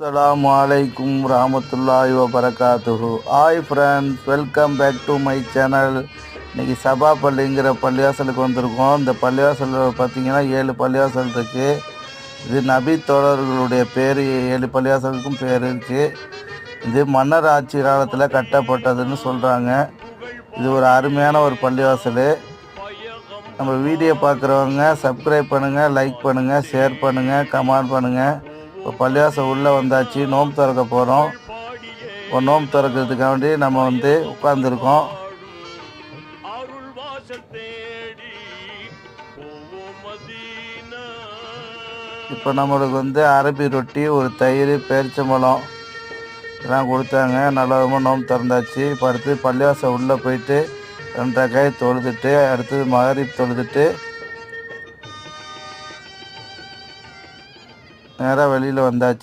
அஸ்லாம் வலைக்கும் ரஹமத்துல்லாஹி வபரகாத்துஹு hi friends welcome back to my channel இன்றைக்கி சபா பள்ளிங்கிற பள்ளிவாசலுக்கு வந்திருக்கோம். இந்த பள்ளிவாசலில் பார்த்தீங்கன்னா ஏழு பள்ளிவாசல் இருக்குது இது நபி தோழர்களுடைய பேர். ஏழு பள்ளிவாசலுக்கும் பேர் இருக்குது இது மன்னர் ஆட்சி காலத்தில் கட்டப்பட்டதுன்னு சொல்கிறாங்க இது ஒரு அருமையான ஒரு பள்ளிவாசல். நம்ம வீடியோ பார்க்குறவங்க சப்ஸ்கிரைப் பண்ணுங்கள் லைக் பண்ணுங்கள் ஷேர் பண்ணுங்கள் கமெண்ட் பண்ணுங்கள் இப்போ பள்ளிவாசல் உள்ளே வந்தாச்சு நோம்பு திறக்க போகிறோம். இப்போ நோம்பு திறக்கிறதுக்காண்டி நம்ம வந்து உட்காந்துருக்கோம் இப்போ நம்மளுக்கு வந்து அரபி ரொட்டி ஒரு தயிர் பேரிச்சம்பழம் இதெல்லாம் கொடுத்தாங்க. நல்ல விதமாக நோம்பு திறந்தாச்சு. இப்போ அடுத்து பள்ளிவாசல் உள்ளே போயிட்டு ரெண்டரை காய் தொழுதுட்டு அடுத்தது மகரிப் தொழுதுட்டு நேராக வெளியில் வந்தாச்சு.